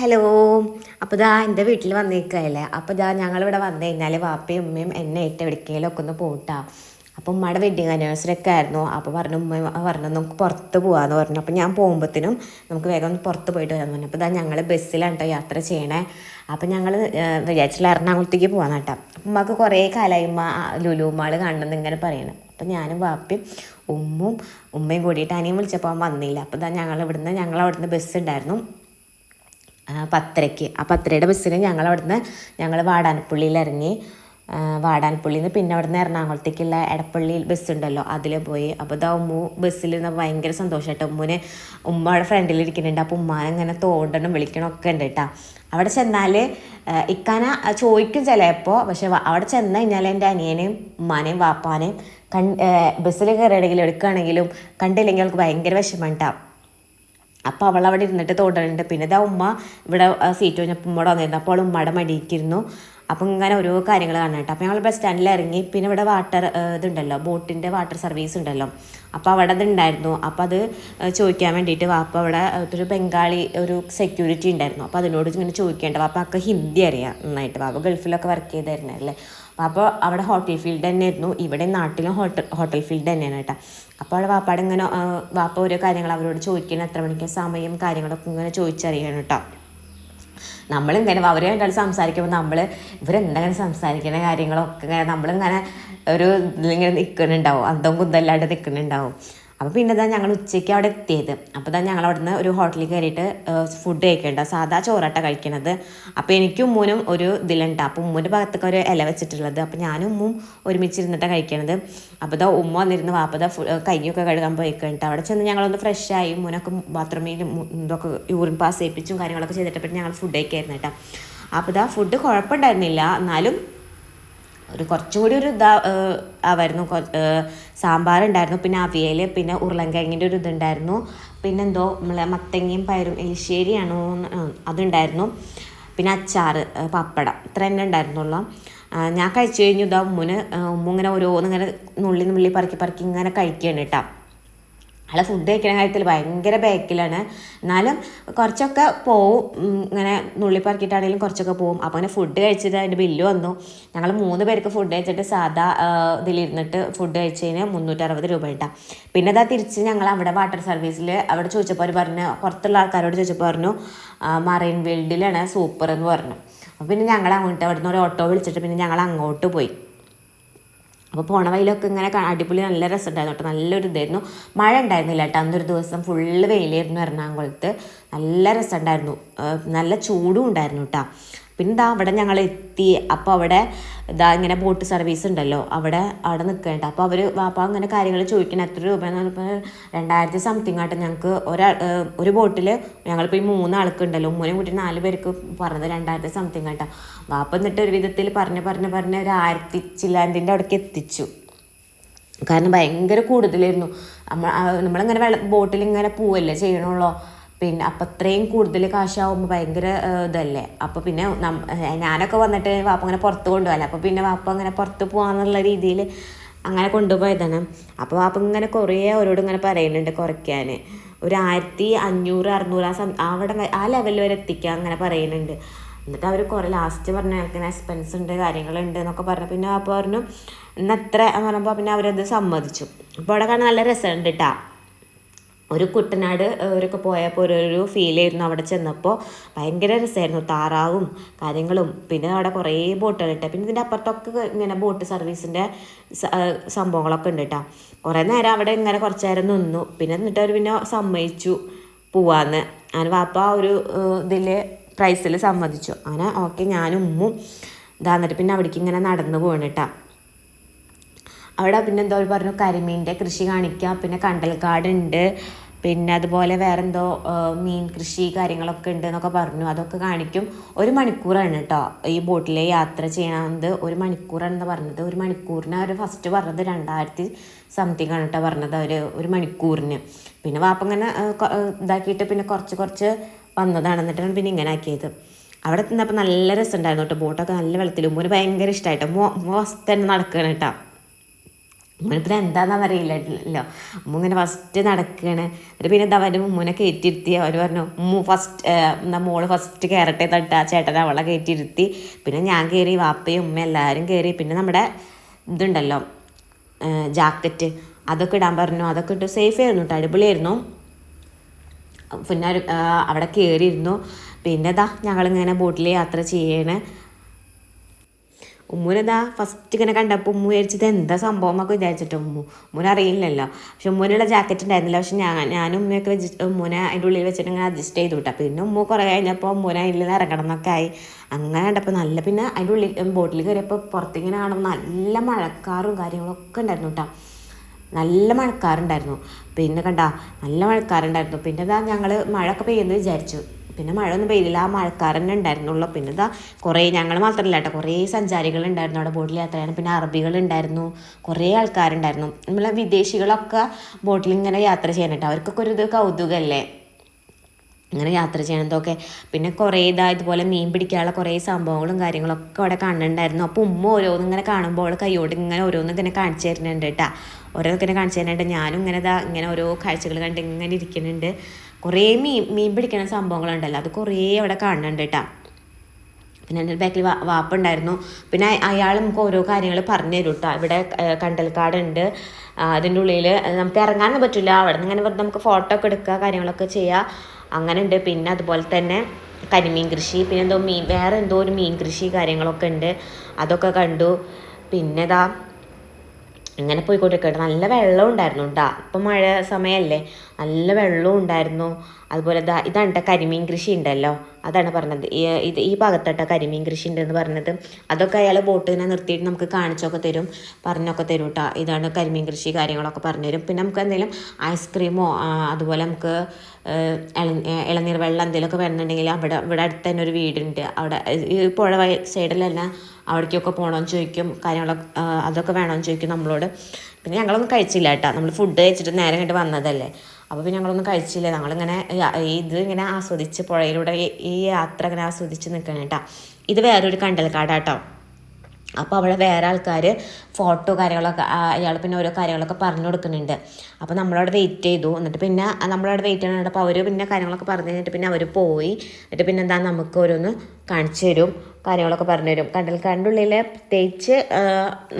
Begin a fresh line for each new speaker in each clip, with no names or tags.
Hello. അപ്പോൾ ഇതാ എന്റെ വീട്ടിൽ വന്നേക്കല്ലേ അപ്പോൾ ഇതാ ഞങ്ങളിവിടെ വന്നു കഴിഞ്ഞാൽ വാപ്പയും ഉമ്മയും എന്നെ ഇട്ട് എവിടേക്കെങ്കിലും ഒക്കെ ഒന്ന് പോട്ടാ. അപ്പം ഉമ്മയുടെ വെഡിങ് ആനിവേഴ്സറി ഒക്കെ ആയിരുന്നു. അപ്പോൾ പറഞ്ഞു ഉമ്മ പറഞ്ഞു നമുക്ക് പുറത്ത് പോകാമെന്ന് പറഞ്ഞു. അപ്പോൾ ഞാൻ പോകുമ്പോഴത്തേനും നമുക്ക് വേഗം ഒന്ന് പുറത്ത് പോയിട്ട് വരാമെന്ന് പറഞ്ഞു. അപ്പോൾ ഇതാ ഞങ്ങൾ ബസ്സിലാണ് കേട്ടോ യാത്ര ചെയ്യണേ. അപ്പോൾ ഞങ്ങൾ വിചാരിച്ചില്ല എറണാകുളത്തേക്ക് പോകാൻ കേട്ടോ. ഉമ്മക്ക് കുറേ കാലമായി ഉമ്മ ലുലുമാൾ കാണണമെന്ന് ഇങ്ങനെ പറയണം. അപ്പം ഞാനും വാപ്പയും ഉമ്മും ഉമ്മയും കൂടിയിട്ട് അനിയും വിളിച്ചപ്പോൾ വന്നില്ല. അപ്പോൾ ഇതാ ഞങ്ങൾ ഇവിടുന്ന് ഞങ്ങൾ അവിടുന്ന് ബസ് ഉണ്ടായിരുന്നു പത്തരയ്ക്ക്. ആ പത്തരയുടെ ബസ്സിന് ഞങ്ങൾ അവിടുന്ന് ഞങ്ങൾ വാടാനപ്പള്ളിയിൽ ഇറങ്ങി വാടാൻപുള്ളിയിൽ നിന്ന് പിന്നെ അവിടുന്ന് എറണാകുളത്തേക്കുള്ള എടപ്പള്ളി ബസ് ഉണ്ടല്ലോ അതിൽ പോയി. അപ്പോൾ ഇതാ ഉമ്മു ബസ്സിൽ നിന്ന് ഭയങ്കര സന്തോഷമായിട്ട് ഉമ്മുവിനെ ഉമ്മ അവിടെ ഫ്രണ്ടിൽ ഇരിക്കുന്നുണ്ട്. അപ്പോൾ ഉമ്മാനെ ഇങ്ങനെ തോണ്ടണം വിളിക്കണം ഒക്കെ ഉണ്ട് കേട്ടോ. അവിടെ ചെന്നാൽ ഇക്കാന ചോദിക്കും ചിലപ്പോൾ പക്ഷെ അവിടെ ചെന്ന് കഴിഞ്ഞാൽ എന്റെ അനിയനെയും ഉമ്മാനെയും വാപ്പാനെയും കൺ ബസ്സിൽ കയറിയാണെങ്കിലും എടുക്കുകയാണെങ്കിലും കണ്ടില്ലെങ്കിൽ അവൾക്ക് ഭയങ്കര വിഷമം ഉണ്ടാവും അപ്പോൾ അവൾ അവിടെ ഇരുന്നിട്ട് തോണ്ടുന്നുണ്ട് പിന്നെ ഇതാ ഉമ്മ ഇവിടെ സീറ്റ് കഴിഞ്ഞപ്പോൾ ഉമ്മയുടെ വന്നിരുന്നു. അപ്പോൾ അവൾ ഉമ്മയുടെ മടിയിരിക്കുന്നു അപ്പം ഇങ്ങനെ ഓരോ കാര്യങ്ങൾ കാണാനായിട്ട് അപ്പോൾ ഞങ്ങൾ ബസ് സ്റ്റാൻഡിൽ ഇറങ്ങി പിന്നെ ഇവിടെ വാട്ടർ ഇതുണ്ടല്ലോ ബോട്ടിന്റെ വാട്ടർ സർവീസ് ഉണ്ടല്ലോ. അപ്പോൾ അവിടെ അതുണ്ടായിരുന്നു അപ്പോൾ അത് ചോദിക്കാൻ വേണ്ടിയിട്ട് വാപ്പ അവിടെ ഒരു ബംഗാളി ഒരു സെക്യൂരിറ്റി ഉണ്ടായിരുന്നു അപ്പോൾ അതിനോട് ഇങ്ങനെ ചോദിക്കേണ്ട. അക്ക ഹിന്ദി അറിയാം നന്നായിട്ട്. വാപ്പ ഗൾഫിലൊക്കെ വർക്ക് ചെയ്തായിരുന്നല്ലേ അപ്പോൾ അവിടെ ഹോട്ടൽ ഫീൽഡ് തന്നെ ആയിരുന്നു ഇവിടെ നാട്ടിലും ഹോട്ടൽ ഹോട്ടൽ ഫീൽഡ് തന്നെയാണ് കേട്ടോ. അപ്പോൾ അവിടെ വാപ്പാടെ ഇങ്ങനെ വാപ്പ ഓരോ കാര്യങ്ങൾ അവരോട് ചോദിക്കണം എത്ര മണിക്ക് സമയം കാര്യങ്ങളൊക്കെ ഇങ്ങനെ ചോദിച്ചറിയണം കേട്ടോ. നമ്മളിങ്ങനെ അവരെ കണ്ടാൽ സംസാരിക്കുമ്പോൾ നമ്മൾ ഇവരെന്തെങ്കിലും സംസാരിക്കുന്ന കാര്യങ്ങളൊക്കെ ഇങ്ങനെ നമ്മളിങ്ങനെ ഒരു ഇതിലിങ്ങനെ നിൽക്കുന്നുണ്ടാവും അന്തം കുന്തല്ലാണ്ട് നിൽക്കുന്നുണ്ടാവും അപ്പോൾ പിന്നെ ഇതാ ഞങ്ങൾ ഉച്ചയ്ക്ക് അവിടെ എത്തിയത്. അപ്പോൾ ഇതാ ഞങ്ങൾ അവിടുന്ന് ഒരു ഹോട്ടലിൽ കയറിയിട്ട് ഫുഡ് കഴിക്കേണ്ട. സാധാ ചോറാട്ട കഴിക്കണത്. അപ്പോൾ എനിക്കും ഉമ്മൂനും ഒരു ഇതിലുണ്ട്. അപ്പോൾ ഉമ്മൂന്റെ ഭാഗത്തൊക്കെ ഒരു ഇല വെച്ചിട്ടുള്ളത്. അപ്പോൾ ഞാനും ഉമ്മും ഒരുമിച്ചിരുന്നിട്ടാണ് കഴിക്കണത്. അപ്പോൾ ഇതാ ഉമ്മ വന്നിരുന്ന്. വാപ്പത കൈയൊക്കെ കഴുകാൻ പോയി കഴിഞ്ഞിട്ട് അവിടെ ചെന്ന് ഞങ്ങളൊന്ന് ഫ്രഷായി ഉമ്മനൊക്കെ ബാത്റൂമിൽ ഇതൊക്കെ യൂറിൻ പാസ് ചെയ്യിപ്പിച്ചും കാര്യങ്ങളൊക്കെ ചെയ്തിട്ട് പിന്നെ ഞങ്ങൾ ഫുഡ് കഴിക്കായിരുന്നു കേട്ടോ അപ്പോൾ ഇതാ ഫുഡ് കുഴപ്പമുണ്ടായിരുന്നില്ല. എന്നാലും ഒരു കുറച്ചും കൂടി ഒരു ഇതാ ആവായിരുന്നു. സാമ്പാറുണ്ടായിരുന്നു. പിന്നെ അവിയൽ പിന്നെ ഉരുളൻകിഴങ്ങിന്റെ ഒരു ഇതുണ്ടായിരുന്നു. പിന്നെ എന്തോ നമ്മളെ മത്തങ്ങയും പയറും എലിശ്ശേരിയാണോ അതുണ്ടായിരുന്നു. പിന്നെ അച്ചാർ പപ്പടം ഇത്ര തന്നെ ഉണ്ടായിരുന്നുള്ളൂ. ഞാൻ കഴിച്ചു കഴിഞ്ഞു ഇതാ ഉമ്മുന്. ഉമ്മ ഇങ്ങനെ ഓരോന്നിങ്ങനെ നുള്ളി നുള്ളി പറക്കി പറക്കി ഇങ്ങനെ കഴിക്കുകയാണ് കേട്ടോ. ആളെ ഫുഡ് കഴിക്കുന്ന കാര്യത്തിൽ ഭയങ്കര ബാക്കിലാണ്. എന്നാലും കുറച്ചൊക്കെ പോവും. ഇങ്ങനെ നുള്ളിപ്പറക്കിയിട്ടാണെങ്കിലും കുറച്ചൊക്കെ പോവും. അപ്പോൾ അങ്ങനെ ഫുഡ് കഴിച്ചിട്ട് അതിന്റെ ബില്ല് വന്നു. ഞങ്ങൾ മൂന്ന് പേർക്ക് ഫുഡ് കഴിച്ചിട്ട് സാധാ ഇതിലിരുന്നിട്ട് ഫുഡ് കഴിച്ചതിന് മുന്നൂറ്ററുപത് രൂപ ഇട്ടാം പിന്നെ അതാ തിരിച്ച് ഞങ്ങൾ അവിടെ വാട്ടർ സർവീസിൽ അവിടെ ചോദിച്ചപ്പോൾ അവർ പറഞ്ഞു പുറത്തുള്ള ആൾക്കാരോട് ചോദിച്ചപ്പോൾ പറഞ്ഞു മറൈൻ വേൾഡിലാണ് സൂപ്പർ എന്ന് പറഞ്ഞു. അപ്പോൾ പിന്നെ ഞങ്ങൾ അങ്ങോട്ട് അവിടെ നിന്ന് ഒരു ഓട്ടോ വിളിച്ചിട്ട് പിന്നെ ഞങ്ങൾ അങ്ങോട്ട് പോയി. അപ്പോൾ പോണ വഴിയിലൊക്കെ ഇങ്ങനെ അടിപൊളി നല്ല രസമുണ്ടായിരുന്നു കേട്ടോ. നല്ലൊരു ഇതായിരുന്നു. മഴ ഉണ്ടായിരുന്നില്ല കേട്ടോ. അന്നൊരു ദിവസം ഫുള്ള് വെയിലായിരുന്നു എറണാകുളത്ത്. നല്ല രസമുണ്ടായിരുന്നു. നല്ല ചൂടും ഉണ്ടായിരുന്നു കേട്ടോ. പിന്നെ ഇതാ അവിടെ ഞങ്ങൾ എത്തി അപ്പോൾ അവിടെ ഇതാ ഇങ്ങനെ ബോട്ട് സർവീസ് ഉണ്ടല്ലോ. അവിടെ അവിടെ നിൽക്കേണ്ട അപ്പോൾ അവർ വാപ്പ അങ്ങനെ കാര്യങ്ങൾ ചോദിക്കണം. എത്ര രൂപ എന്ന് പറഞ്ഞപ്പോൾ രണ്ടായിരത്തി സംതിങ് ആയിട്ട് ഞങ്ങൾക്ക് ഒരാൾ ഒരു ബോട്ടിൽ ഞങ്ങളിപ്പോൾ ഈ മൂന്നാൾക്ക് ഉണ്ടല്ലോ. മൂന്നും കൂട്ടി നാല് പേർക്ക് പറഞ്ഞത് രണ്ടായിരത്തി സംതിങ് ആയിട്ടാണ് വാപ്പ എന്നിട്ട് ഒരു വിധത്തിൽ പറഞ്ഞ് പറഞ്ഞ് പറഞ്ഞ് ഒരു ആയിരത്തി ചില്ലാൻഡിന്റെ അവിടേക്ക് എത്തിച്ചു. കാരണം ഭയങ്കര കൂടുതലായിരുന്നു. നമ്മൾ നമ്മളിങ്ങനെ വെള്ള ബോട്ടിൽ ഇങ്ങനെ പോവല്ലേ ചെയ്യണുള്ളൂ? പിന്നെ അപ്പം അത്രയും കൂടുതൽ കാശാവുമ്പോൾ ഭയങ്കര ഇതല്ലേ? അപ്പോൾ പിന്നെ ഞാനൊക്കെ വന്നിട്ട് വാപ്പ അങ്ങനെ പുറത്ത് കൊണ്ടുപോകല അപ്പോൾ പിന്നെ വാപ്പ അങ്ങനെ പുറത്ത് പോകാന്നുള്ള രീതിയിൽ അങ്ങനെ കൊണ്ടുപോയതാണ്. അപ്പോൾ വാപ്പ ഇങ്ങനെ കുറേ അവരോട് ഇങ്ങനെ പറയുന്നുണ്ട് കുറയ്ക്കാൻ ഒരു ആയിരത്തി അഞ്ഞൂറ് അറുന്നൂറ് ആ അവിടെ ആ ലെവലിൽ വരെ എത്തിക്കുക അങ്ങനെ പറയുന്നുണ്ട്. എന്നിട്ട് അവർ കുറേ ലാസ്റ്റ് പറഞ്ഞു ഞങ്ങൾക്ക് എക്സ്പെൻസ് ഉണ്ട് കാര്യങ്ങളുണ്ട് എന്നൊക്കെ പറഞ്ഞു. പിന്നെ വാപ്പ പറഞ്ഞു ഇന്ന് എത്ര? എന്ന് പറയുമ്പോൾ പിന്നെ അവരത് സമ്മതിച്ചു. അപ്പോൾ അവിടെ കാണാൻ നല്ല രസമുണ്ട് കേട്ടോ ഒരു കുട്ടനാട് അവരൊക്കെ പോയപ്പോൾ ഒരു ഫീൽ ആയിരുന്നു അവിടെ ചെന്നപ്പോൾ ഭയങ്കര രസമായിരുന്നു താറാവും കാര്യങ്ങളും. പിന്നെ അവിടെ കുറേ ബോട്ടുകൾ കിട്ടുക പിന്നെ ഇതിന്റെ അപ്പുറത്തൊക്കെ ഇങ്ങനെ ബോട്ട് സർവീസിന്റെ സംഭവങ്ങളൊക്കെ ഉണ്ട് കേട്ടോ കുറേ നേരം അവിടെ ഇങ്ങനെ കുറച്ച് നേരം നിന്നു. പിന്നെ എന്നിട്ട് അവർ പിന്നെ സമ്മതിച്ചു പോവാന്ന്. അങ്ങനെ വാപ്പ ഒരു ഇതിൽ പ്രൈസിൽ സമ്മതിച്ചു. അങ്ങനെ ഓക്കെ ഞാനും ഉമ്മും ഇതാന്നിട്ട് പിന്നെ അവിടേക്ക് ഇങ്ങനെ നടന്നു പോകണം കേട്ടോ അവിടെ പിന്നെ എന്തോ പറഞ്ഞു കരിമീന്റെ കൃഷി കാണിക്കാം പിന്നെ കണ്ടൽക്കാടുണ്ട് പിന്നെ അതുപോലെ വേറെ എന്തോ മീൻ കൃഷി കാര്യങ്ങളൊക്കെ ഉണ്ട് എന്നൊക്കെ പറഞ്ഞു. അതൊക്കെ കാണിക്കും. ഒരു മണിക്കൂറാണ് കേട്ടോ ഈ ബോട്ടിൽ യാത്ര ചെയ്യണത്. ഒരു മണിക്കൂറാണെന്ന് പറഞ്ഞത്. ഒരു മണിക്കൂറിന് അവർ ഫസ്റ്റ് പറഞ്ഞത് രണ്ടായിരത്തി സംതിങ് ആണ് കേട്ടോ പറഞ്ഞത് അവർ ഒരു മണിക്കൂറിന്. പിന്നെ വാപ്പ ഇങ്ങനെ ഇതാക്കിയിട്ട് പിന്നെ കുറച്ച് കുറച്ച് വന്നതാണ്. എന്നിട്ടാണ് പിന്നെ ഇങ്ങനെ ആക്കിയത്. അവിടെ നിന്നപ്പോൾ നല്ല രസമുണ്ടായിരുന്നു കേട്ടോ ബോട്ടൊക്കെ നല്ല വെള്ളത്തിൽ മോന് ഭയങ്കര ഇഷ്ടമായിട്ടോ മോ മോ തന്നെ നടക്കുകയാണ് കേട്ടോ ഉമ്മനിപ്പോൾ എന്താണെന്ന് അറിയില്ലല്ലോ ഉമ്മ ഇങ്ങനെ ഫസ്റ്റ് നടക്കുകയാണ് എന്നിട്ട് പിന്നെ എന്താ അവന്റെ ഉമ്മനെ കയറ്റിയിരുത്തി. അവർ പറഞ്ഞു ഉമ്മ ഫസ്റ്റ് എന്താ മോൾ ഫസ്റ്റ് കയറട്ടെ തട്ട ചേട്ടൻ അവളെ കയറ്റിയിരുത്തി. പിന്നെ ഞാൻ കയറി വാപ്പയും ഉമ്മ എല്ലാവരും കയറി പിന്നെ നമ്മുടെ ഇതുണ്ടല്ലോ ജാക്കറ്റ്. അതൊക്കെ ഇടാൻ പറഞ്ഞു. അതൊക്കെ ഇട്ട് സേഫ് ആയിരുന്നു കേട്ടോ അടിപൊളിയായിരുന്നു. പിന്നെ ആ, അവിടെ കയറിയിരുന്നു പിന്നെ ഇതാ ഞങ്ങളിങ്ങനെ ബോട്ടിൽ യാത്ര ചെയ്യണേ. ഉമ്മൂനെന്താ ഫസ്റ്റ് ഇങ്ങനെ കണ്ടപ്പോൾ ഉമ്മു വിചാരിച്ചത് എന്താ സംഭവം എന്നൊക്കെ വിചാരിച്ചിട്ട് ഉമ്മു. ഉമ്മൂനെ അറിയില്ലല്ലോ. പക്ഷെ ഉമ്മൂനുള്ള ജാക്കറ്റ് ഉണ്ടായിരുന്നില്ല. പക്ഷെ ഞാൻ ഞാനും ഉമ്മയൊക്കെ വെച്ച് ഉമ്മൂനെ അതിന്റെ ഉള്ളിൽ വെച്ചിട്ട് ഇങ്ങനെ അഡ്ജസ്റ്റ് ചെയ്തു വിട്ടാ പിന്നെ ഉമ്മു കുറേ കഴിഞ്ഞപ്പോൾ ഉമ്മൂനെ അതിൽ നിന്ന് ഇറങ്ങണം എന്നൊക്കെ ആയി. അങ്ങനെ കണ്ടപ്പോൾ നല്ല പിന്നെ അതിന്റെ ഉള്ളിൽ ബോട്ടിൽ കയറിയപ്പോൾ പുറത്തിങ്ങനെ കാണുമ്പോൾ നല്ല മഴക്കാറും കാര്യങ്ങളൊക്കെ ഉണ്ടായിരുന്നു കേട്ടോ നല്ല മഴക്കാറുണ്ടായിരുന്നു. പിന്നെ കണ്ട നല്ല മഴക്കാറുണ്ടായിരുന്നു. പിന്നെ ഇതാ ഞങ്ങൾ മഴയൊക്കെ പെയ്യുമെന്ന് വിചാരിച്ചു. പിന്നെ മഴ ഒന്നും പെയ്തില്ല. ആ മഴക്കാർ തന്നെ ഉണ്ടായിരുന്നുള്ളൂ. പിന്നെ ഇതാ കുറേ ഞങ്ങൾ മാത്രമല്ല കേട്ടോ. കുറേ സഞ്ചാരികൾ ഉണ്ടായിരുന്നു അവിടെ ബോട്ടിൽ യാത്ര ചെയ്യാൻ. പിന്നെ അറബികൾ ഉണ്ടായിരുന്നു. കുറേ ആൾക്കാരുണ്ടായിരുന്നു. നമ്മളെ വിദേശികളൊക്കെ ബോട്ടിൽ ഇങ്ങനെ യാത്ര ചെയ്യാൻ കേട്ടോ. അവർക്കൊക്കെ ഒരു ഇത് കൗതുകമല്ലേ? അങ്ങനെ യാത്ര ചെയ്യണതൊക്കെ പിന്നെ കുറേ ഇതാ ഇതുപോലെ മീൻ പിടിക്കാനുള്ള കുറേ സംഭവങ്ങളും കാര്യങ്ങളൊക്കെ അവിടെ കാണുന്നുണ്ടായിരുന്നു അപ്പോൾ ഉമ്മ ഓരോന്നും ഇങ്ങനെ കാണുമ്പോൾ കൈയോട് ഇങ്ങനെ ഓരോന്നും ഇങ്ങനെ കാണിച്ചു തരുന്നുണ്ട് കേട്ടോ. ഇങ്ങനെ കാണിച്ചു തരുന്നുണ്ട്. ഞാനും ഇങ്ങനെ ഇതാ ഇങ്ങനെ ഓരോ കാഴ്ചകൾ കണ്ട് ഇങ്ങനെ ഇരിക്കുന്നുണ്ട്. കുറേ മീൻ മീൻ പിടിക്കുന്ന സംഭവങ്ങളുണ്ടല്ലോ. അത് കുറേ അവിടെ കാണുന്നുണ്ട് കേട്ടോ പിന്നെ എന്റെ ബാക്കിൽ വാപ്പുണ്ടായിരുന്നു. പിന്നെ അയാൾ നമുക്ക് ഓരോ കാര്യങ്ങൾ പറഞ്ഞു തരും കേട്ടോ ഇവിടെ കണ്ടൽക്കാടുണ്ട്. അതിന്റെ ഉള്ളിൽ നമുക്ക് ഇറങ്ങാനൊന്നും പറ്റില്ല. അവിടെ നിന്ന് ഇങ്ങനെ വെറുതെ നമുക്ക് ഫോട്ടോ ഒക്കെ എടുക്കുക കാര്യങ്ങളൊക്കെ ചെയ്യുക. അങ്ങനെ ഉണ്ട്. പിന്നെ അതുപോലെ തന്നെ കരിമീൻ കൃഷി. പിന്നെ എന്തോ മീൻ വേറെ എന്തോ ഒരു മീൻ കൃഷി കാര്യങ്ങളൊക്കെ ഉണ്ട്. അതൊക്കെ കണ്ടു. പിന്നെ ഇതാ ഇങ്ങനെ പോയിക്കൊണ്ടിരിക്കട്ടെ നല്ല വെള്ളം ഉണ്ടായിരുന്നു കേട്ടോ ഇപ്പം മഴ സമയമല്ലേ നല്ല വെള്ളവും ഉണ്ടായിരുന്നു. അതുപോലെ ദാ ഇതാണ് കേട്ടോ കരിമീൻ കൃഷി ഉണ്ടല്ലോ. അതാണ് പറഞ്ഞത്. ഇത് ഈ ഭാഗത്തട്ട കരിമീൻ കൃഷി ഉണ്ടെന്ന് പറഞ്ഞത്. അതൊക്കെ അയാൾ ബോട്ടിനെ നിർത്തിയിട്ട് നമുക്ക് കാണിച്ചൊക്കെ തരും. പറഞ്ഞൊക്കെ തരും കേട്ടോ ഇതാണ് കരിമീൻ കൃഷി കാര്യങ്ങളൊക്കെ പറഞ്ഞു തരും. പിന്നെ നമുക്ക് എന്തെങ്കിലും ഐസ്ക്രീമോ അതുപോലെ നമുക്ക് ഇളനീർ വെള്ളം എന്തെങ്കിലുമൊക്കെ വരുന്നുണ്ടെങ്കിൽ അവിടെ ഇവിടെ അടുത്ത് തന്നെ ഒരു വീടുണ്ട്. അവിടെ ഈ പുഴ സൈഡിൽ തന്നെ അവിടേക്കൊക്കെ പോകണമെന്ന് ചോദിക്കും കാര്യങ്ങളൊക്കെ അതൊക്കെ വേണമെന്ന് ചോദിക്കും നമ്മളോട്. പിന്നെ ഞങ്ങളൊന്നും കഴിച്ചില്ല കേട്ടോ. നമ്മൾ ഫുഡ് കഴിച്ചിട്ട് നേരെ കണ്ട് വന്നതല്ലേ. അപ്പോൾ പിന്നെ ഞങ്ങളൊന്നും കഴിച്ചില്ല. ഞങ്ങളിങ്ങനെ ഇത് ഇങ്ങനെ ആസ്വദിച്ച് പുഴയിലൂടെ ഈ യാത്ര ഇങ്ങനെ ആസ്വദിച്ച് നിൽക്കണം കേട്ടോ. ഇത് വേറൊരു കണ്ടൽക്കാടാട്ടോ. അപ്പോൾ അവിടെ വേറെ ആൾക്കാർ ഫോട്ടോ കാര്യങ്ങളൊക്കെ അയാൾ പിന്നെ ഓരോ കാര്യങ്ങളൊക്കെ പറഞ്ഞു കൊടുക്കുന്നുണ്ട്. അപ്പോൾ നമ്മളവിടെ വെയിറ്റ് ചെയ്തു. എന്നിട്ട് പിന്നെ നമ്മളവിടെ വെയിറ്റ് ചെയ്യണം അപ്പോൾ അവർ പിന്നെ കാര്യങ്ങളൊക്കെ പറഞ്ഞു കഴിഞ്ഞിട്ട് പിന്നെ അവർ പോയി. എന്നിട്ട് പിന്നെ എന്താ നമുക്ക് ഓരോന്ന് കാണിച്ചു തരും കാര്യങ്ങളൊക്കെ പറഞ്ഞു തരും. കണ്ടൽ കണ്ടുള്ളിൽ പ്രത്യേകിച്ച്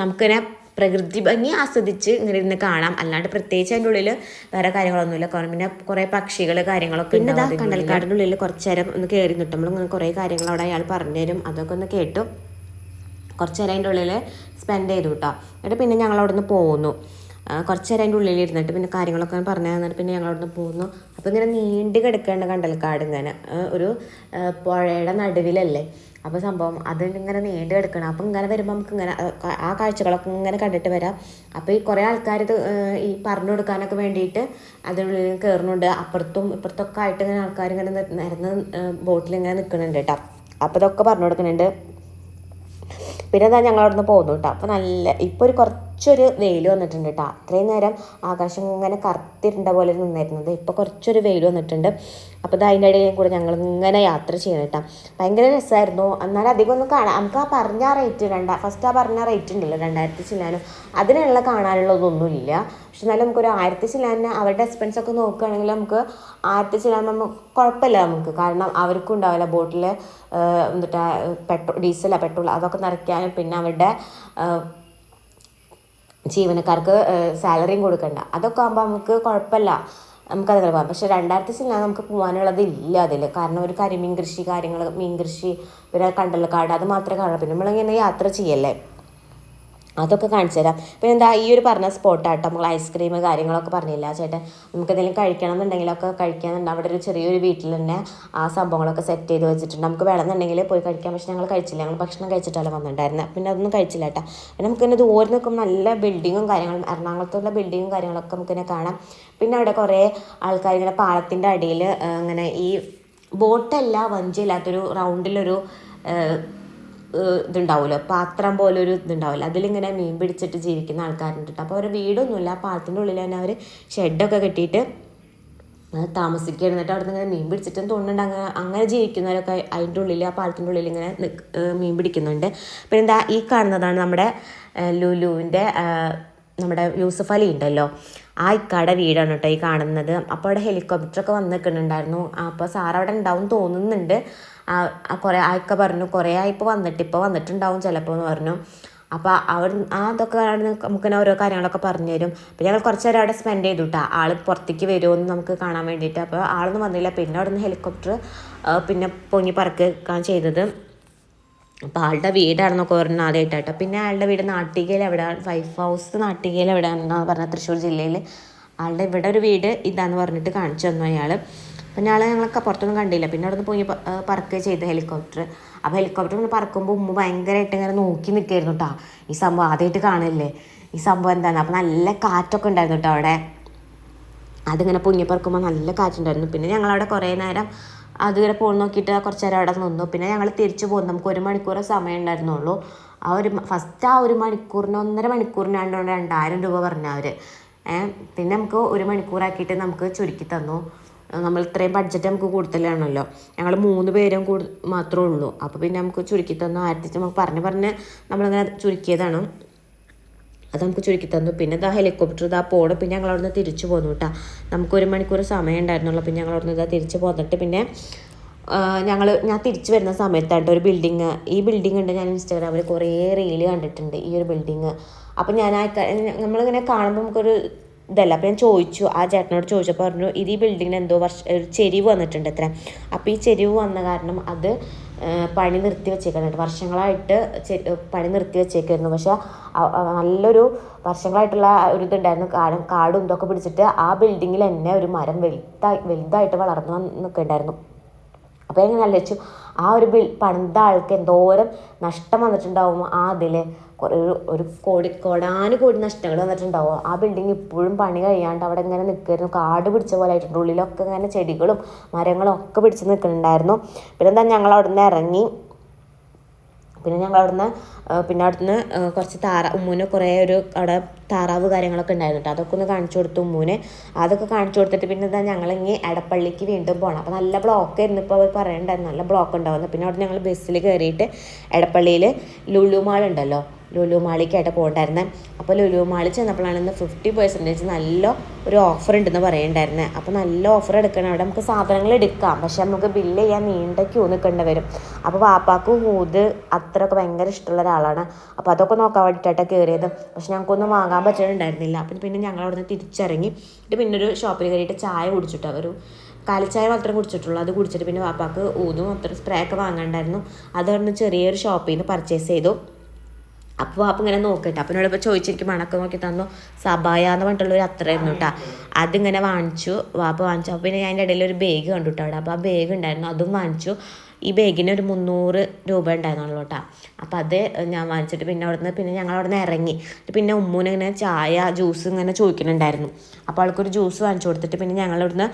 നമുക്കിങ്ങനെ പ്രകൃതി ഭംഗി ആസ്വദിച്ച് ഇങ്ങനെ ഇരുന്ന് കാണാം. അല്ലാണ്ട് പ്രത്യേകിച്ച് അതിന്റെ ഉള്ളിൽ വേറെ കാര്യങ്ങളൊന്നുമില്ല. കാരണം പിന്നെ കുറേ പക്ഷികൾ കാര്യങ്ങളൊക്കെ പിന്നെ കണ്ടൽക്കാടിന്റെ ഉള്ളിൽ കുറച്ച് നേരം ഒന്ന് കയറി നിട്ടുമ്പോൾ നമ്മളിങ്ങനെ കുറേ കാര്യങ്ങൾ അവിടെ അയാൾ പറഞ്ഞു തരും. അതൊക്കെ ഒന്ന് കേട്ടു. കുറച്ച് നേരം അതിന്റെ ഉള്ളിൽ സ്പെൻഡ് ചെയ്തു കേട്ടോ എന്നിട്ട് പിന്നെ ഞങ്ങൾ അവിടുന്ന് ആ, കുറച്ച് നേരം അതിന്റെ ഉള്ളിൽ ഇരുന്നിട്ട് പിന്നെ കാര്യങ്ങളൊക്കെ പറഞ്ഞു തന്നിട്ട് പിന്നെ ഞങ്ങൾ അവിടുന്ന് പോന്നു. അപ്പോൾ ഇങ്ങനെ നീണ്ട് കിടക്കേണ്ട കണ്ടൽക്കാട് ഇങ്ങനെ. ഒരു പുഴയുടെ നടുവിലല്ലേ. അപ്പോൾ സംഭവം അത് ഇങ്ങനെ നീണ്ട് കിടക്കണം. അപ്പം ഇങ്ങനെ വരുമ്പോൾ നമുക്ക് ഇങ്ങനെ ആ, കാഴ്ചകളൊക്കെ ഇങ്ങനെ കണ്ടിട്ട് വരാം. അപ്പോൾ ഈ കുറേ ആൾക്കാർ ഈ പറഞ്ഞു കൊടുക്കാനൊക്കെ വേണ്ടിയിട്ട് അതിനുള്ളിൽ കയറുന്നുണ്ട് അപ്പുറത്തും ഇപ്പുറത്തൊക്കെ ആയിട്ട് ഇങ്ങനെ ആൾക്കാർ ഇങ്ങനെ നിരന്ന് ബോട്ടിൽ ഇങ്ങനെ നിൽക്കുന്നുണ്ട് കേട്ടോ. അപ്പോൾ ഇതൊക്കെ പറഞ്ഞു കൊടുക്കുന്നുണ്ട്. പിന്നെ എന്താ ഞങ്ങൾ അവിടെ നിന്ന് പോകുന്നു കേട്ടോ അപ്പോൾ നല്ല ഇപ്പോൾ ഒരു കുറച്ചൊരു വെയിൽ വന്നിട്ടുണ്ട് കേട്ടോ അത്രയും നേരം ആകാശം ഇങ്ങനെ കറുത്തിരുണ്ട പോലെ നിന്നിരുന്നത് ഇപ്പോൾ കുറച്ചൊരു വെയിൽ വന്നിട്ടുണ്ട്. അപ്പോൾ ഇത് അതിന്റെ ഇടയിൽ കൂടെ ഞങ്ങൾ ഇങ്ങനെ യാത്ര ചെയ്യണം കേട്ടോ ഭയങ്കര രസമായിരുന്നു എന്നാലും അധികം ഒന്നും കാണാം നമുക്ക് ആ പറഞ്ഞ റേറ്റ് രണ്ടാ ഫസ്റ്റ് ആ പറഞ്ഞ റേറ്റ് ഉണ്ടല്ലോ രണ്ടായിരത്തി ചില്ലാനും. അതിനുള്ള കാണാനുള്ളതൊന്നുമില്ല. പക്ഷെ എന്നാലും നമുക്കൊരു ആയിരത്തി ചില്ലാന് അവരുടെ എക്സ്പെൻസ് ഒക്കെ നോക്കുകയാണെങ്കിൽ നമുക്ക് ആയിരത്തി ചില്ലാൻ നമുക്ക് കുഴപ്പമില്ല നമുക്ക്. കാരണം അവർക്കും ഉണ്ടാവില്ല. ബോട്ടിൽ എന്നിട്ട് പെട്രോൾ ഡീസല പെട്രോൾ അതൊക്കെ നിറയ്ക്കാനും പിന്നെ അവരുടെ ജീവനക്കാർക്ക് സാലറിയും കൊടുക്കണ്ട. അതൊക്കെ ആകുമ്പോൾ നമുക്ക് കുഴപ്പമില്ല നമുക്കത് പോകാം പക്ഷെ രണ്ടായിരത്തി സിനിമ നമുക്ക് പോകാനുള്ളത് ഇല്ല അതിൽ കാരണം ഒരു കരിമീൻ കൃഷി കാര്യങ്ങൾ മീൻ കൃഷി പിന്നെ കണ്ടൽക്കാട് അത് മാത്രമേ കാണുള്ളൂ. പിന്നെ നമ്മളിങ്ങനെ യാത്ര ചെയ്യല്ലേ? അതൊക്കെ കാണിച്ചു തരാം. പിന്നെ എന്താ ഈ ഒരു പറഞ്ഞ സ്പോട്ടാട്ടോ നമ്മൾ ഐസ്ക്രീം കാര്യങ്ങളൊക്കെ പറഞ്ഞില്ല ചേട്ടൻ? നമുക്ക് എന്തെങ്കിലും കഴിക്കണം എന്നുണ്ടെങ്കിലൊക്കെ കഴിക്കാനുണ്ട്. അവിടെ ഒരു ചെറിയൊരു വീട്ടിൽ തന്നെ ആ സംഭവങ്ങളൊക്കെ സെറ്റ് ചെയ്ത് വെച്ചിട്ടുണ്ട്. നമുക്ക് വേണമെന്നുണ്ടെങ്കിൽ പോയി കഴിക്കാം. പക്ഷെ ഞങ്ങൾ കഴിച്ചില്ല. ഞങ്ങൾ ഭക്ഷണം കഴിച്ചിട്ടല്ല വന്നിട്ടുണ്ടായിരുന്നത് പിന്നെ അതൊന്നും കഴിച്ചില്ല കേട്ടോ. പിന്നെ നമുക്ക് ഇങ്ങനെ ദൂരെ നിൽക്കുമ്പോൾ നല്ല ബിൽഡിങ്ങും കാര്യങ്ങളും എറണാകുളത്തുള്ള ബിൽഡിങ്ങും കാര്യങ്ങളൊക്കെ നമുക്കിങ്ങനെ കാണാം. പിന്നെ അവിടെ കുറേ ആൾക്കാർ ഇങ്ങനെ പാലത്തിന്റെ അടിയിൽ ഇങ്ങനെ ഈ ബോട്ടല്ല വഞ്ചിയില്ലാത്തൊരു റൗണ്ടിലൊരു ഇതുണ്ടാവുമല്ലോ പാത്രം പോലെ ഒരു ഇതുണ്ടാവില്ല അതിലിങ്ങനെ മീൻ പിടിച്ചിട്ട് ജീവിക്കുന്ന ആൾക്കാരുണ്ട് കേട്ടോ അപ്പോൾ അവരുടെ വീടൊന്നുമില്ല. ആ പാലത്തിന്റെ ഉള്ളിൽ തന്നെ അവർ ഷെഡൊക്കെ കെട്ടിയിട്ട് താമസിക്കുക എന്നിട്ട് അവിടെ നിന്ന് മീൻ പിടിച്ചിട്ടും തോന്നുന്നുണ്ട് അങ്ങനെ അങ്ങനെ ജീവിക്കുന്നവരൊക്കെ അതിന്റെ ഉള്ളിൽ ആ പാലത്തിന്റെ ഉള്ളിൽ ഇങ്ങനെ മീൻ പിടിക്കുന്നുണ്ട്. പിന്നെ എന്താ ഈ കാണുന്നതാണ് നമ്മുടെ ലുലുവിന്റെ നമ്മുടെ യൂസഫ് അലി ഉണ്ടല്ലോ. ആ ഇക്കാടെ വീടാണ് കേട്ടോ ഈ കാണുന്നത്. അപ്പോൾ അവിടെ ഹെലികോപ്റ്ററൊക്കെ വന്ന് നിൽക്കുന്നുണ്ടായിരുന്നു. അപ്പോൾ സാർ അവിടെ ഉണ്ടാവും തോന്നുന്നുണ്ട്. കുറേ ആയിക്ക പറഞ്ഞു. കുറേ ആയിപ്പോൾ വന്നിട്ട് ഇപ്പോൾ വന്നിട്ടുണ്ടാവും ചിലപ്പോൾ എന്ന് പറഞ്ഞു. അപ്പോൾ അവർ ആ അതൊക്കെ നമുക്ക് തന്നെ ഓരോ കാര്യങ്ങളൊക്കെ പറഞ്ഞു തരും. അപ്പോൾ ഞങ്ങൾ കുറച്ച് നേരം അവിടെ സ്പെൻഡ് ചെയ്തു കേട്ടോ ആൾ പുറത്തേക്ക് വരുമെന്ന് നമുക്ക് കാണാൻ വേണ്ടിയിട്ട്. അപ്പോൾ ആളൊന്നും വന്നില്ല. പിന്നെ അവിടെ നിന്ന് ഹെലികോപ്റ്റർ പിന്നെ പൊങ്ങി പറക്കുകയാണ് ചെയ്തത്. അപ്പോൾ ആളുടെ വീടാണെന്നൊക്കെ പറഞ്ഞു ആദ്യമായിട്ടാട്ടോ പിന്നെ ആളുടെ വീട് നാട്ടികയിൽ എവിടെ? വൈഫ് ഹൗസ് നാട്ടികയിൽ എവിടെയാണെന്നാണ് പറഞ്ഞത് തൃശ്ശൂർ ജില്ലയിൽ ആളുടെ ഇവിടെ ഒരു വീട് ഇതാന്ന് പറഞ്ഞിട്ട് കാണിച്ചു തന്നു അയാൾ പിന്നെ ആളെ ഞങ്ങളൊക്കെ പുറത്തൊന്നും കണ്ടില്ല. പിന്നെ അവിടെ നിന്ന് പോയി പറക്കുക ചെയ്ത് ഹെലികോപ്റ്റർ അപ്പോൾ ഹെലികോപ്റ്റർ ഇങ്ങനെ പറക്കുമ്പോൾ ഉമ്മ ഭയങ്കരമായിട്ട് ഇങ്ങനെ നോക്കി നിൽക്കായിരുന്നു കേട്ടോ ഈ സംഭവം ആദ്യമായിട്ട് കാണില്ലേ? ഈ സംഭവം എന്താണ് അപ്പോൾ നല്ല കാറ്റൊക്കെ ഉണ്ടായിരുന്നു കേട്ടോ അവിടെ. അതിങ്ങനെ പൊങ്ങി പറക്കുമ്പോൾ നല്ല കാറ്റുണ്ടായിരുന്നു. പിന്നെ ഞങ്ങളവിടെ കുറേ നേരം അതുവരെ പോൾ നോക്കിയിട്ട് കുറച്ച് നേരം അവിടെ നിന്നു. പിന്നെ ഞങ്ങൾ തിരിച്ചു പോകുന്നു നമുക്ക് ഒരു മണിക്കൂർ സമയം ഉണ്ടായിരുന്നുള്ളൂ. ആ ഒരു ഫസ്റ്റ് ആ ഒരു മണിക്കൂറിന് ഒന്നര മണിക്കൂറിനാണ്ട് രണ്ടായിരം രൂപ പറഞ്ഞു പറഞ്ഞവർ പിന്നെ നമുക്ക് ഒരു മണിക്കൂറാക്കിയിട്ട് നമുക്ക് ചുരുക്കി തന്നു. നമ്മൾ ഇത്രയും ബഡ്ജറ്റ് നമുക്ക് കൂടുതലാണല്ലോ. ഞങ്ങൾ മൂന്ന് പേരും കൂടു മാത്രമേ ഉള്ളൂ. അപ്പോൾ പിന്നെ നമുക്ക് ചുരുക്കി തന്നു ആയിരത്തി നമുക്ക് പറഞ്ഞ് പറഞ്ഞ് നമ്മളിങ്ങനെ ചുരുക്കിയതാണ്. അത് നമുക്ക് ചുരുക്കി തന്നു. പിന്നെ ഇതാ ഹെലികോപ്റ്റർ ഇതാ പോടും പിന്നെ ഞങ്ങൾ അവിടുന്ന് തിരിച്ചു പോന്നു കേട്ടോ. നമുക്ക് ഒരു മണിക്കൂർ സമയം ഉണ്ടായിരുന്നുള്ളൂ പിന്നെ ഞങ്ങൾ അവിടുന്ന് ഇതാ തിരിച്ചു പോന്നിട്ട് പിന്നെ ഞങ്ങൾ ഞാൻ തിരിച്ചു വരുന്ന സമയത്തായിട്ട് ഒരു ബിൽഡിങ് ഈ ബിൽഡിംഗ് ഉണ്ട് ഞാൻ ഇൻസ്റ്റാഗ്രാമിൽ കുറേ റീൽ കണ്ടിട്ടുണ്ട് ഈ ഒരു ബിൽഡിങ് അപ്പം ഞാൻ ആ നമ്മളിങ്ങനെ കാണുമ്പോൾ നമുക്കൊരു ഇതല്ല. അപ്പോൾ ഞാൻ ചോദിച്ചു. ആ ചേട്ടനോട് ചോദിച്ചപ്പോൾ പറഞ്ഞു ഇത് ഈ ബിൽഡിങ്ങിന് എന്തോ വർഷ ഒരു ചെരിവ് വന്നിട്ടുണ്ട് അത്ര അപ്പോൾ ഈ ചെരിവ് വന്ന കാരണം അത് പണി നിർത്തി വെച്ചേക്കുന്നുണ്ട് വർഷങ്ങളായിട്ട് പണി നിർത്തി വെച്ചേക്കായിരുന്നു. പക്ഷേ നല്ലൊരു വർഷങ്ങളായിട്ടുള്ള ഒരു ഇതുണ്ടായിരുന്നു. കാടും കാടും ഇതൊക്കെ പിടിച്ചിട്ട് ആ ബിൽഡിങ്ങിൽ തന്നെ ഒരു മരം വലുതായി വലുതായിട്ട് വളർന്നു നിൽക്കുന്നുണ്ടായിരുന്നു. അപ്പോൾ എങ്ങനെ ആലോചിച്ചു ആ ഒരു ബിൽ പണിത ആൾക്ക് എന്തോരം നഷ്ടം വന്നിട്ടുണ്ടാവും ആ അതിൽ കുറേ ഒരു കോടി കോടാന് കോടി നഷ്ടങ്ങൾ വന്നിട്ടുണ്ടാവും. ആ ബിൽഡിങ് ഇപ്പോഴും പണി കഴിയാണ്ട് അവിടെ ഇങ്ങനെ നിൽക്കുമായിരുന്നു കാട് പിടിച്ച പോലെ ആയിട്ടുണ്ട്. ഉള്ളിലൊക്കെ ഇങ്ങനെ ചെടികളും മരങ്ങളും ഒക്കെ പിടിച്ച് നിൽക്കുന്നുണ്ടായിരുന്നു. പിന്നെ എന്താ ഞങ്ങൾ അവിടെ നിന്ന് ഇറങ്ങി. പിന്നെ ഞങ്ങൾ അവിടുന്ന് പിന്നെ അവിടുന്ന് കുറച്ച് താറ ഉമ്മൂന് കുറേ ഒരു അവിടെ താറാവ് കാര്യങ്ങളൊക്കെ ഉണ്ടായിരുന്നു അതൊക്കെ ഒന്ന് കാണിച്ചു കൊടുത്തു ഉമ്മൂന് അതൊക്കെ കാണിച്ചു കൊടുത്തിട്ട് പിന്നെ എന്താ ഞങ്ങളിങ്ങി എടപ്പള്ളിക്ക് വീണ്ടും പോകണം അപ്പോൾ നല്ല ബ്ലോക്ക് ആയിരുന്നു ഇപ്പോൾ അവർ പറയണ്ടായിരുന്നു. നല്ല ബ്ലോക്ക് ഉണ്ടാവുന്നു പിന്നെ അവിടെ ഞങ്ങൾ ബസ്സിൽ കയറിയിട്ട് എടപ്പള്ളിയിൽ ലുലു മാൾ ഉണ്ടല്ലോ. ലുലു മാളിക്കായിട്ട് പോകണ്ടായിരുന്നത് അപ്പോൾ ലുലു മാളിൽ ചെന്നപ്പോഴാണ് ഇന്ന് ഫിഫ്റ്റി പെർസെന്റേജ് നല്ല ഒരു ഓഫർ ഉണ്ടെന്ന് പറയണ്ടായിരുന്നത് അപ്പോൾ നല്ല ഓഫർ എടുക്കണം. അവിടെ നമുക്ക് സാധനങ്ങൾ എടുക്കാം. പക്ഷേ നമുക്ക് ബില്ല് ചെയ്യാൻ നീണ്ട ക്യൂ നിൽക്കേണ്ടി വരും. അപ്പോൾ വാപ്പാക്ക് ഹൂത് അത്രയൊക്കെ ഭയങ്കര ഇഷ്ടമുള്ള ഒരാളാണ്. അപ്പോൾ അതൊക്കെ നോക്കാൻ വേണ്ടിയിട്ടാണ് കയറിയത്. പക്ഷെ ഞങ്ങൾക്കൊന്നും വാങ്ങാൻ പറ്റുന്നുണ്ടായിരുന്നില്ല അപ്പം പിന്നെ ഞങ്ങൾ അവിടെ നിന്ന് തിരിച്ചിറങ്ങി. എന്നിട്ട് പിന്നെ ഒരു ഷോപ്പിൽ കയറിയിട്ട് ചായ കുടിച്ചിട്ട് ഒരു കാലിച്ചായ മാത്രം കുടിച്ചിട്ടുള്ളൂ. അത് കുടിച്ചിട്ട് പിന്നെ വാപ്പാക്ക് ഊതും അത്ര സ്പ്രേ ഒക്കെ വാങ്ങാണ്ടായിരുന്നു. അത് ചെറിയൊരു ഷോപ്പിൽ നിന്ന് പർച്ചേസ് ചെയ്തു. അപ്പോൾ അപ്പം ഇങ്ങനെ നോക്കട്ടെ അപ്പം എന്നോട് ഇപ്പോൾ ചോദിച്ചിരിക്കും മണക്ക് നോക്കി തന്നു സബായ എന്ന് പറഞ്ഞിട്ടുള്ള ഒരു അത്രയായിരുന്നു കേട്ടോ അതിങ്ങനെ വാങ്ങിച്ചു വാപ്പ വാങ്ങിച്ചു. അപ്പോൾ പിന്നെ ഞാൻ അതിന്റെ ഇടയിൽ ഒരു ബാഗ് കണ്ടു കേട്ടോ അവിടെ. അപ്പോൾ ആ ബാഗ് ഉണ്ടായിരുന്നു അതും വാങ്ങിച്ചു. ഈ ബാഗിന് ഒരു മുന്നൂറ് രൂപ ഉണ്ടായിരുന്നുള്ളൂ കേട്ടോ അപ്പം അത് ഞാൻ വാങ്ങിച്ചിട്ട് പിന്നെ അവിടുന്ന് പിന്നെ ഞങ്ങൾ അവിടെ നിന്ന് ഇറങ്ങി പിന്നെ ഉമ്മൂനിങ്ങനെ ചായ ജ്യൂസ് ഇങ്ങനെ ചോദിക്കുന്നുണ്ടായിരുന്നു അപ്പോൾ ആൾക്കൊരു ജ്യൂസ് വാങ്ങിച്ചു കൊടുത്തിട്ട് പിന്നെ ഞങ്ങൾ അവിടുന്ന്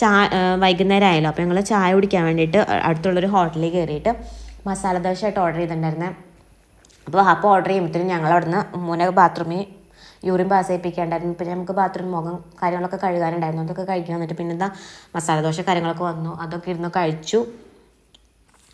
ചാ വൈകുന്നേരം ആയല്ലോ. അപ്പോൾ ഞങ്ങൾ ചായ കുടിക്കാൻ വേണ്ടിയിട്ട് അടുത്തുള്ളൊരു ഹോട്ടലിൽ കയറിയിട്ട് മസാല ദോശ ആയിട്ട് ഓർഡർ ചെയ്തിട്ടുണ്ടായിരുന്നത് അപ്പോൾ അപ്പോൾ ഓർഡർ ചെയ്യുമ്പോഴത്തേനും ഞങ്ങൾ അവിടുന്ന് മൂന്ന ബാത്റൂമിൽ യൂറിൻ പാസ് ചെയ്യിപ്പിക്കേണ്ടായിരുന്നു. പിന്നെ നമുക്ക് ബാത്റൂം മുഖം കാര്യങ്ങളൊക്കെ കഴുകാനുണ്ടായിരുന്നു. അതൊക്കെ കഴിക്കാൻ വന്നിട്ട് പിന്നെ എന്താ മസാലദോശ കാര്യങ്ങളൊക്കെ വന്നു. അതൊക്കെ ഇരുന്ന് കഴിച്ചു.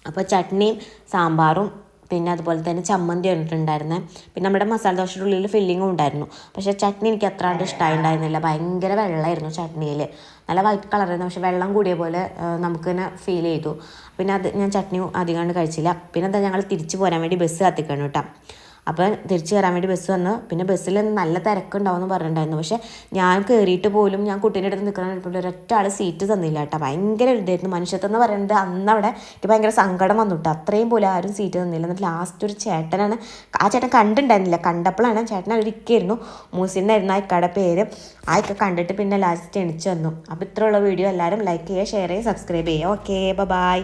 അപ്പോൾ ചട്നിയും സാമ്പാറും പിന്നെ അതുപോലെ തന്നെ ചമ്മന്തി വന്നിട്ടുണ്ടായിരുന്നത് പിന്നെ നമ്മുടെ മസാല ദോശയുടെ ഉള്ളിൽ ഫില്ലിങ്ങും ഉണ്ടായിരുന്നു. പക്ഷേ ചട്നി എനിക്ക് അത്ര കണ്ട് ഇഷ്ടമായിട്ടുണ്ടായിരുന്നില്ല ഭയങ്കര വെള്ളമായിരുന്നു ചട്നിയിൽ നല്ല വൈറ്റ് കളറായിരുന്നു പക്ഷെ വെള്ളം കൂടിയ പോലെ നമുക്ക് തന്നെ ഫീൽ ചെയ്തു. പിന്നെ അത് ഞാൻ ചട്നി അധികം കഴിച്ചില്ല. പിന്നെ എന്താ ഞങ്ങൾ തിരിച്ചു പോരാൻ വേണ്ടി ബസ് കത്തിക്കണം കേട്ടോ. അപ്പം തിരിച്ചു കയറാൻ വേണ്ടി ബസ് വന്നു. പിന്നെ ബസ്സിൽ നല്ല തിരക്കുണ്ടാവുമെന്ന് പറഞ്ഞിട്ടുണ്ടായിരുന്നു. പക്ഷേ ഞാൻ കയറിയിട്ട് പോലും ഞാൻ കുട്ടീന്റെ അടുത്ത് നിൽക്കണം ഒരൊറ്റ ആൾ സീറ്റ് തന്നില്ല കേട്ടോ. ഭയങ്കര ഇതായിരുന്നു. മനുഷ്യത്വം എന്ന് പറയുന്നത് അന്ന് അവിടെ എനിക്ക് ഭയങ്കര സങ്കടം വന്നു കേട്ടോ. അത്രയും പോലും ആരും സീറ്റ് തന്നില്ല. എന്നിട്ട് ലാസ്റ്റ് ഒരു ചേട്ടനാണ് ആ ചേട്ടൻ കണ്ടിട്ടുണ്ടായിരുന്നില്ല. കണ്ടപ്പോഴാണ് ചേട്ടൻ അവിടെ ഇരിക്കുകയായിരുന്നു മൂസിന്നായിരുന്നു ആ ഇക്കയുടെ പേര്. ആ ഇക്ക കണ്ടിട്ട് പിന്നെ ലാസ്റ്റ് എണിച്ചു വന്നു. അപ്പോൾ ഇത്രയുള്ള വീഡിയോ എല്ലാവരും ലൈക്ക് ചെയ്യുക ഷെയർ ചെയ്യുക സബ്സ്ക്രൈബ് ചെയ്യുക. Okay bye